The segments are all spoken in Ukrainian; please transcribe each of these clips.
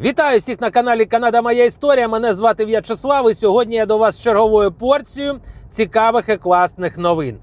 Вітаю всіх на каналі Канада Моя Історія. Мене звати В'ячеслав. І сьогодні я до вас черговою порцією цікавих і класних новин.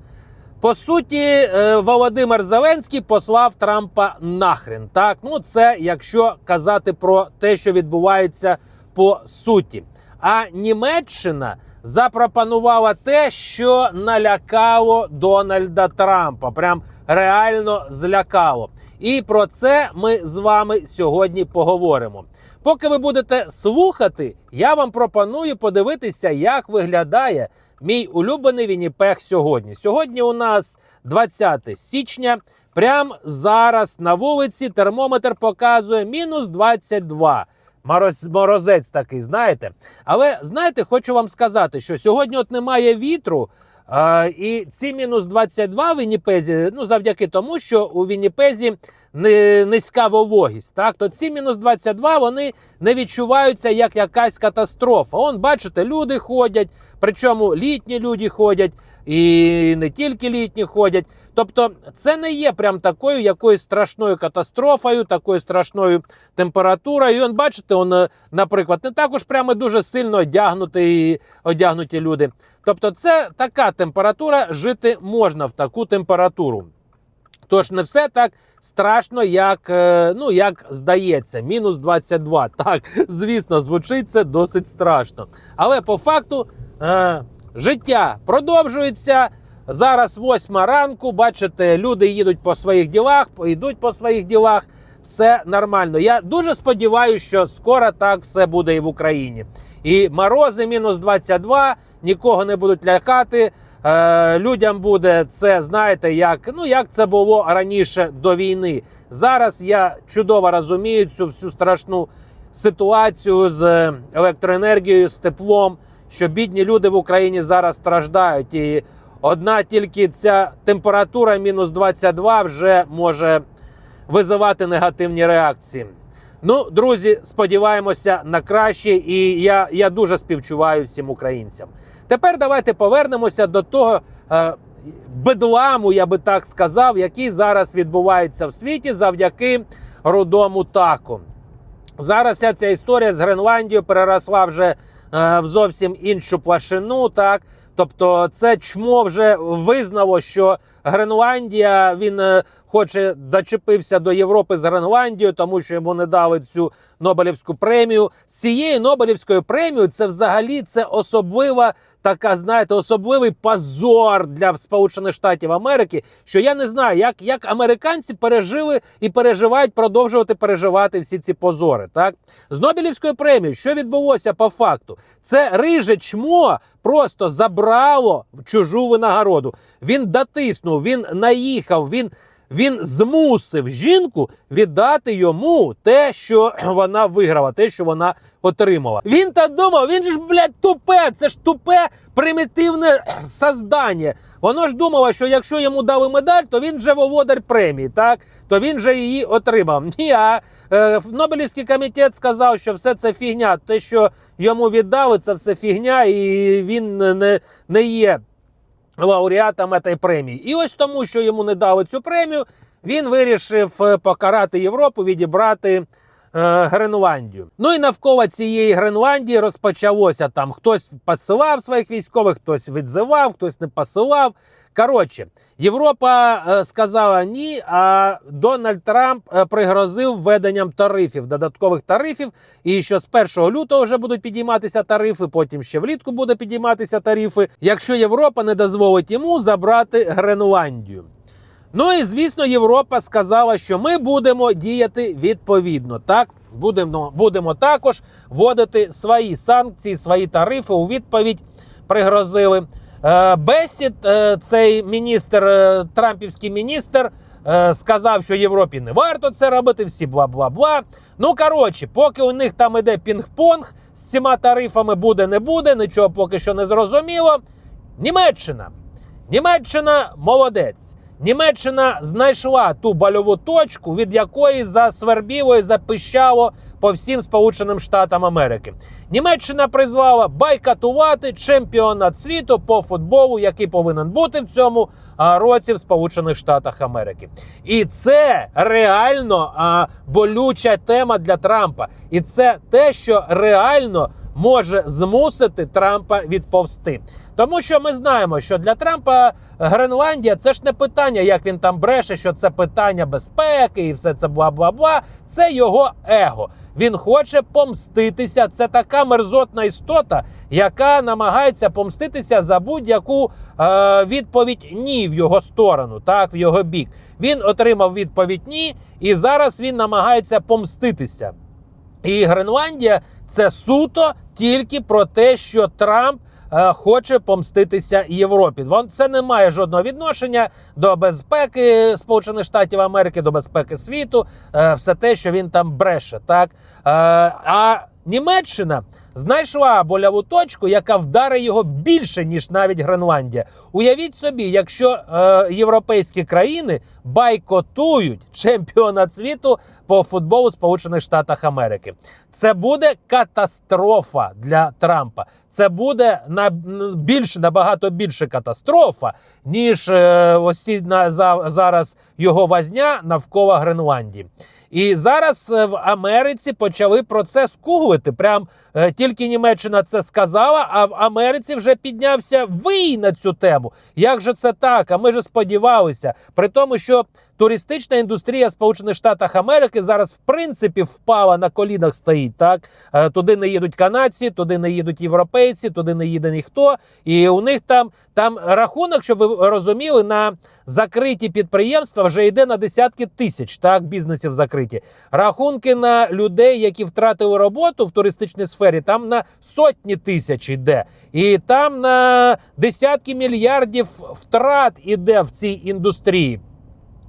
По суті, е, Володимир Зеленський послав Трампа нахрен. Так, ну це якщо казати про те, що відбувається по суті. А Німеччина запропонувала те, що налякало Дональда Трампа. Прям реально злякало. І про це ми з вами сьогодні поговоримо. Поки ви будете слухати, я вам пропоную подивитися, як виглядає мій улюблений Вінніпег сьогодні. Сьогодні у нас 20 січня. Прямо зараз на вулиці термометр показує мінус 22. Мороз, морозець такий, знаєте. Але знаєте, хочу вам сказати, що сьогодні от немає вітру. А, і ці мінус 22 в Вінніпезі, ну завдяки тому, що у Вінніпезі низька вологість. Так, то ці мінус 22 вони не відчуваються як якась катастрофа. Он, бачите, люди ходять, причому літні люди ходять, і не тільки літні ходять. Тобто, це не є прям такою якоюсь страшною катастрофою, такою страшною температурою. І он, бачите, он, е, наприклад, не також прямо дуже сильно одягнуті, одягнуті люди. Тобто, це така температура, жити можна в таку температуру. Тож не все так страшно, як, е, ну, як здається, мінус 22. Так, звісно, звучить це досить страшно. Але по факту е, життя продовжується. Зараз восьма ранку, бачите, люди їдуть по своїх ділах, йдуть по своїх ділах. Все нормально. Я дуже сподіваюся, що скоро так все буде і в Україні. І морози мінус 22, нікого не будуть лякати. Е, людям буде це, знаєте, як, ну, як це було раніше до війни. Зараз я чудово розумію цю всю страшну ситуацію з електроенергією, з теплом, що бідні люди в Україні зараз страждають. І одна тільки ця температура мінус 22 вже може визивати негативні реакції. Ну, друзі, сподіваємося на краще, і я, я дуже співчуваю всім українцям. Тепер давайте повернемося до того е, бедламу, я би так сказав, який зараз відбувається в світі завдяки рудому таку. Зараз вся ця історія з Гренландією переросла вже е, в зовсім іншу плашину. Так, тобто, це чмо вже визнало, що Гренландія він е, хоче дочепився до Європи з Гренландією, тому що йому не дали цю Нобелівську премію. З цією Нобелівською премією це взагалі це особлива така, знаєте, особливий позор для Сполучених Штатів Америки. Що я не знаю, як, як американці пережили і переживають, продовжувати переживати всі ці позори. Так з Нобелівською премією, що відбулося по факту, це риже чмо просто забрало чужу винагороду. Він дотиснув, він наїхав, він. Він змусив жінку віддати йому те, що вона виграла, те, що вона отримала. Він та думав, він ж, блядь, тупе, це ж тупе примітивне создання. Воно ж думало, що якщо йому дали медаль, то він вже володар премії, так? То він же її отримав. Ні, а е, Нобелівський комітет сказав, що все це фігня. Те, що йому віддали, це все фігня, і він не, не є лауреатом цієї премії. І ось тому, що йому не дали цю премію, він вирішив е, покарати Європу, відібрати Гренландію. Ну і навколо цієї Гренландії розпочалося там. Хтось посилав своїх військових, хтось відзивав, хтось не посилав. Коротше, Європа е, сказала ні. А Дональд Трамп е, пригрозив введенням тарифів, додаткових тарифів. І що з 1 лютого вже будуть підійматися тарифи, потім ще влітку буде підійматися тарифи, якщо Європа не дозволить йому забрати Гренландію. Ну і звісно, Європа сказала, що ми будемо діяти відповідно. Так, будемо, будемо також вводити свої санкції, свої тарифи у відповідь пригрозили. Е, Бесід, е, цей міністр, е, трампівський міністр, сказав, що Європі не варто це робити, всі бла бла бла. Ну коротше, поки у них там іде пінг-понг з цими тарифами буде, не буде, нічого поки що не зрозуміло. Німеччина. Німеччина молодець. Німеччина знайшла ту больову точку, від якої засвербіло і запищало по всім Сполученим Штатам Америки. Німеччина призвала байкатувати чемпіонат світу по футболу, який повинен бути в цьому році в Сполучених Штатах Америки. І це реально а, болюча тема для Трампа. І це те, що реально може змусити Трампа відповсти. Тому що ми знаємо, що для Трампа Гренландія це ж не питання, як він там бреше, що це питання безпеки і все це бла бла бла. Це його его. Він хоче помститися. Це така мерзотна істота, яка намагається помститися за будь-яку е, відповідь ні в його сторону, так в його бік. Він отримав відповідь ні, і зараз він намагається помститися. І Гренландія це суто тільки про те, що Трамп е, хоче помститися Європі. Вон це не має жодного відношення до безпеки Сполучених Штатів Америки, до безпеки світу, е, все те, що він там бреше. Так е, а Німеччина знайшла боляву точку, яка вдарить його більше ніж навіть Гренландія. Уявіть собі, якщо е, європейські країни байкотують чемпіонат світу по футболу Сполучених Штатах Америки, це буде катастрофа для Трампа. Це буде на більше набагато більше катастрофа, ніж е, ось на за, зараз його вазня навколо Гренландії. І зараз е, в Америці почали про це. Прям е, тільки Німеччина це сказала, а в Америці вже піднявся вий на цю тему. Як же це так? А ми ж сподівалися, при тому, що туристична індустрія Сполучених Штатів Америки зараз в принципі впала на колінах. Стоїть так. Е, туди не їдуть канадці, туди не їдуть європейці, туди не їде ніхто. І у них там там рахунок, щоб ви розуміли, на закриті підприємства вже йде на десятки тисяч так бізнесів закриті. Рахунки на людей, які втратили роботу в туристичній сфері, там на сотні тисяч йде, і там на десятки мільярдів втрат іде в цій індустрії.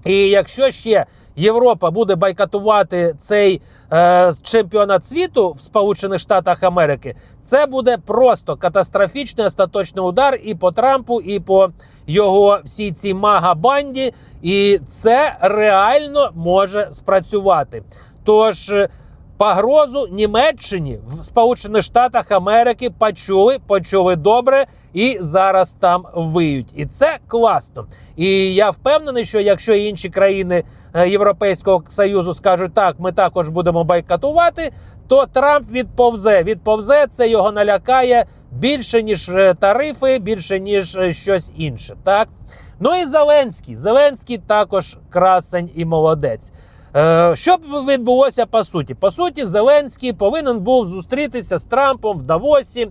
І якщо ще Європа буде байкатувати цей е, чемпіонат світу в Сполучених Штатах Америки, це буде просто катастрофічний остаточний удар і по Трампу, і по його всій цій мага-банді. І це реально може спрацювати. Тож погрозу Німеччині в Сполучених Штатах Америки почули, почули добре і зараз там виють. І це класно. І я впевнений, що якщо інші країни е, Європейського союзу скажуть так, ми також будемо байкатувати, то Трамп відповзе. Відповзе це його налякає більше ніж е, тарифи, більше ніж е, щось інше. Так ну і Зеленський. Зеленський також красень і молодець. Е, що б відбулося по суті? По суті, Зеленський повинен був зустрітися з Трампом в Давосі,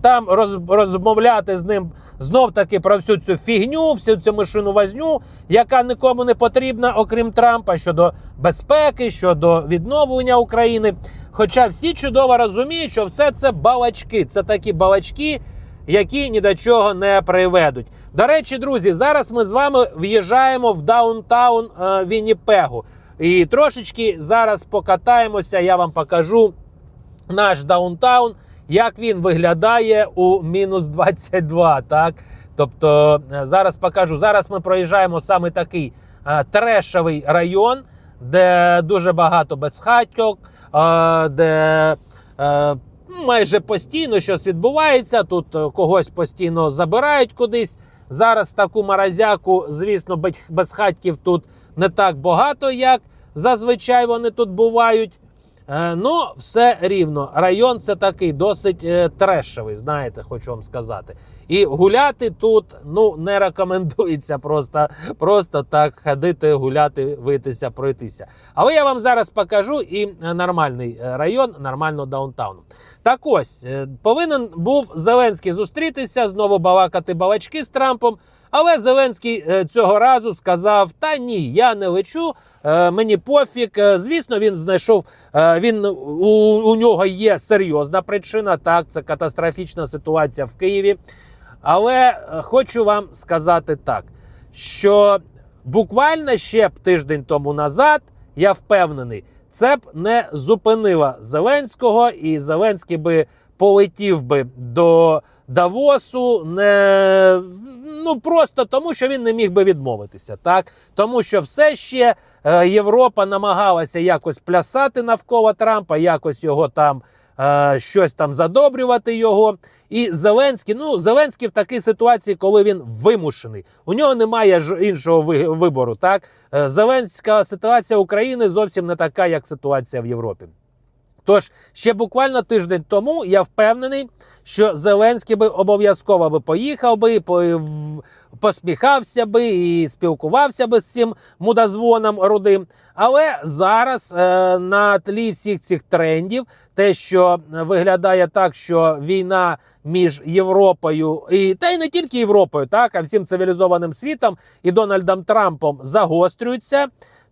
там роз, розмовляти з ним знов таки про всю цю фігню, всю цю мишину возню, яка нікому не потрібна, окрім Трампа, щодо безпеки, щодо відновлення України. Хоча всі чудово розуміють, що все це балачки, це такі балачки. Які ні до чого не приведуть. До речі, друзі, зараз ми з вами в'їжджаємо в даунтаун е, Вінніпегу. І трошечки зараз покатаємося, я вам покажу наш даунтаун, як він виглядає у мінус 22. так? Тобто е, зараз покажу. Зараз ми проїжджаємо саме такий а, е, трешовий район, де дуже багато безхатьок, а, е, де а, майже постійно щось відбувається. Тут когось постійно забирають кудись. Зараз таку маразяку, звісно, безхатьків тут не так багато, як зазвичай вони тут бувають. Е, ну, все рівно. Район це такий досить е, трешевий, знаєте, хочу вам сказати. І гуляти тут ну, не рекомендується просто просто так ходити, гуляти, витися, пройтися. Але я вам зараз покажу і нормальний е, район, нормального даунтауну. Так ось повинен був Зеленський зустрітися, знову балакати балачки з Трампом. Але Зеленський е, цього разу сказав: Та ні, я не лечу, е, мені пофіг. Е, звісно, він знайшов. Він у, у нього є серйозна причина. Так, це катастрофічна ситуація в Києві. Але хочу вам сказати так, що буквально ще б тиждень тому назад я впевнений, це б не зупинило Зеленського, і Зеленський би полетів би до Давосу. не ну просто тому, що він не міг би відмовитися, так тому що все ще е, Європа намагалася якось плясати навколо Трампа, якось його там. е, Щось там задобрювати його, і Зеленський. Ну Зеленський в такій ситуації, коли він вимушений. У нього немає ж іншого вибору. Так Е, Зеленська ситуація України зовсім не така, як ситуація в Європі. Тож ще буквально тиждень тому я впевнений, що Зеленський би обов'язково би поїхав би, посміхався би і спілкувався би з цим мудозвоном рудим. Але зараз е, на тлі всіх цих трендів, те, що виглядає так, що війна між Європою і та й не тільки Європою, так а всім цивілізованим світом і Дональдом Трампом загострюється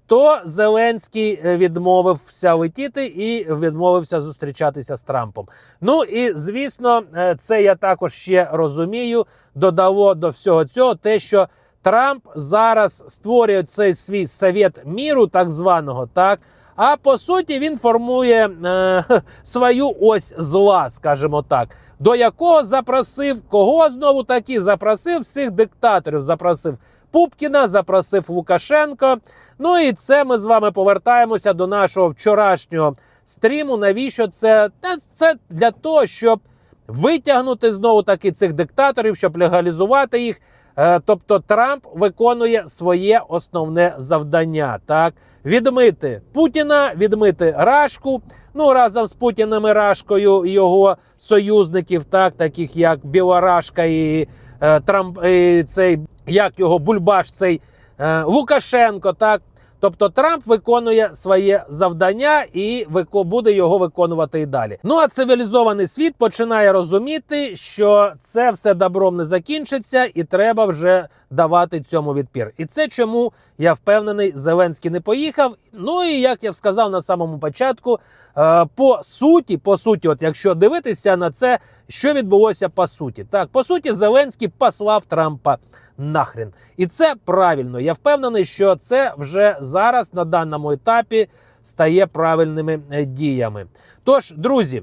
то Зеленський е, відмовився летіти і відмовився зустрічатися з Трампом. Ну і звісно, е, це я також ще розумію. Додало до всього цього те, що Трамп зараз створює цей свій совет міру, так званого, так. А по суті, він формує е, свою ось зла, скажімо так, до якого запросив кого знову таки запросив всіх диктаторів. Запросив Пупкіна, запросив Лукашенко. Ну і це ми з вами повертаємося до нашого вчорашнього стріму. Навіщо це? Та це для того, щоб витягнути знову таки цих диктаторів, щоб легалізувати їх. Е, Тобто Трамп виконує своє основне завдання. Так, відмити Путіна, відмити Рашку. Ну разом з Путіним і Рашкою його союзників, так таких як Білорашка і е, Трамп, і цей як його Бульбаш, цей е, Лукашенко. Так, тобто Трамп виконує своє завдання і буде його виконувати і далі. Ну а цивілізований світ починає розуміти, що це все добром не закінчиться, і треба вже давати цьому відпір. І це чому я впевнений, Зеленський не поїхав. Ну і як я сказав на самому початку, е, по суті, по суті, от якщо дивитися на це, що відбулося по суті, так по суті, Зеленський послав Трампа нахрен, і це правильно. Я впевнений, що це вже зараз на даному етапі стає правильними е, діями. Тож, друзі,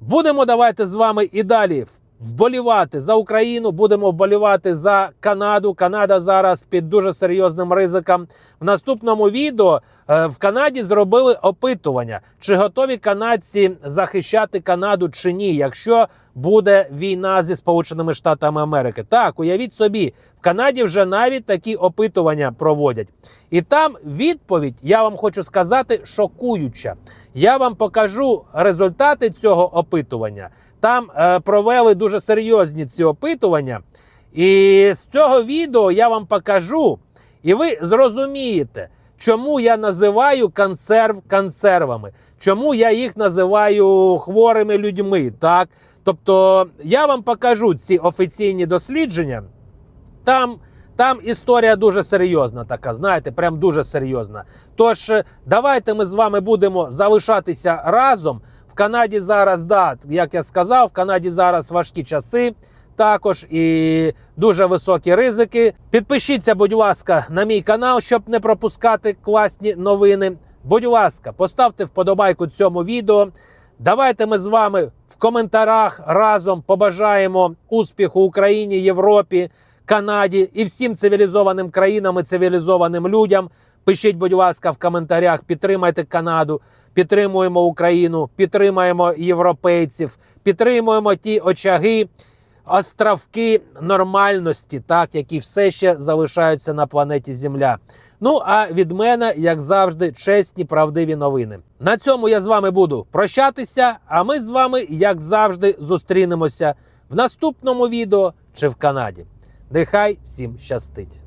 будемо давайте з вами і далі вболівати за Україну. Будемо вболівати за Канаду. Канада зараз під дуже серйозним ризиком. В наступному відео е, в Канаді зробили опитування, чи готові канадці захищати Канаду чи ні, якщо буде війна зі Сполученими Штатами Америки. Так, уявіть собі, в Канаді вже навіть такі опитування проводять. І там відповідь, я вам хочу сказати, шокуюча. Я вам покажу результати цього опитування. Там е, провели дуже серйозні ці опитування. І з цього відео я вам покажу, і ви зрозумієте, чому я називаю консерв консервами, чому я їх називаю хворими людьми. Так? Тобто я вам покажу ці офіційні дослідження. Там, там історія дуже серйозна, така, знаєте, прям дуже серйозна. Тож, е, давайте ми з вами будемо залишатися разом. Канаді зараз, да, як я сказав, в Канаді зараз важкі часи. Також і дуже високі ризики. Підпишіться, будь ласка, на мій канал, щоб не пропускати класні новини. Будь ласка, поставте вподобайку цьому відео. Давайте ми з вами в коментарях разом побажаємо успіху Україні, Європі, Канаді і всім цивілізованим країнам і цивілізованим людям. Пишіть, будь ласка, в коментарях, підтримайте Канаду, підтримуємо Україну, підтримаємо європейців, підтримуємо ті очаги, островки нормальності, так, які все ще залишаються на планеті Земля. Ну а від мене, як завжди, чесні правдиві новини. На цьому я з вами буду прощатися. А ми з вами, як завжди, зустрінемося в наступному відео чи в Канаді. Нехай всім щастить!